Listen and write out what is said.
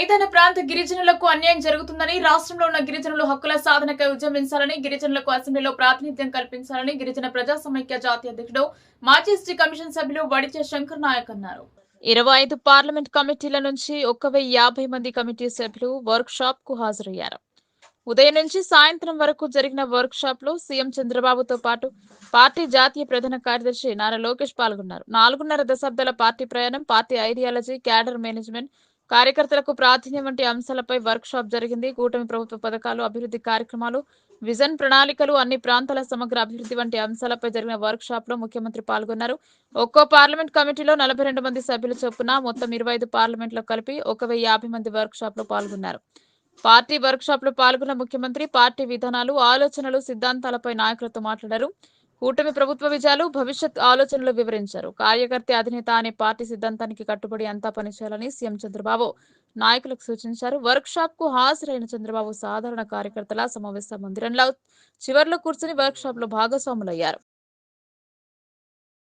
మైదాన ప్రాంత గిరిజనులకు అన్యాయం జరుగుతుందని రాష్ట్రంలో ఉన్న గిరిజనులు హక్కుల సాధనకై ఉద్యమించాలని గిరిజనులకు అసెంబ్లీలో ప్రాతినిధ్యం కల్పించాలని గిరిజన ప్రజా సమైక్య జాతీయ అధ్యక్షుడు మాజీ ఎస్టీ కమిషన్ సభ్యులు వడిచే శంకర్ నాయక్ అన్నారు. ఇరవై ఐదు పార్లమెంట్ కమిటీల నుంచి ఒక్క వెయ్యి యాభై మంది కమిటీ సభ్యులు వర్క్ షాప్కు హాజరయ్యారు. ఉదయం నుంచి సాయంత్రం వరకు జరిగిన వర్క్ షాప్లో సీఎం చంద్రబాబుతో పాటు పార్టీ జాతీయ ప్రధాన కార్యదర్శి నారా లోకేష్ పాల్గొన్నారు. నాలుగున్నర దశాబ్దాల పార్టీ ప్రయాణం పార్టీ ఐడియాలజీ క్యాడర్ మేనేజ్మెంట్ కార్యకర్తలకు ప్రాధాన్యం వంటి అంశాలపై వర్క్ షాప్ జరిగింది. కూటమి ప్రభుత్వ పథకాలు అభివృద్ధి కార్యక్రమాలు విజన్ ప్రణాళికలు అన్ని ప్రాంతాల సమగ్ర అభివృద్ధి వంటి అంశాలపై జరిగిన వర్క్ షాప్లో ముఖ్యమంత్రి పాల్గొన్నారు. ఒక్కో పార్లమెంట్ కమిటీలో నలభై రెండు మంది సభ్యుల చొప్పున మొత్తం ఇరవై ఐదు పార్లమెంట్లో కలిపి ఒక వెయ్యి యాభై మంది వర్క్ షాప్లో పాల్గొన్నారు. పార్టీ వర్క్ షాప్లో పాల్గొన్న ముఖ్యమంత్రి పార్టీ విధానాలు ఆలోచనలు సిద్ధాంతాలపై నాయకులతో మాట్లాడారు. కూటమి ప్రభుత్వ విజయాలు భవిష్యత్ ఆలోచనలు వివరించారు. కార్యకర్త అధినేత అనే పార్టీ సిద్ధాంతానికి కట్టుబడి అంతా పనిచేయాలని సీఎం చంద్రబాబు నాయకులకు సూచించారు. వర్క్ షాప్కు హాజరైన చంద్రబాబు సాధారణ కార్యకర్తల సమావేశ మందిరంలో చివర్లో కూర్చుని వర్క్ షాప్లో భాగస్వాములయ్యారు.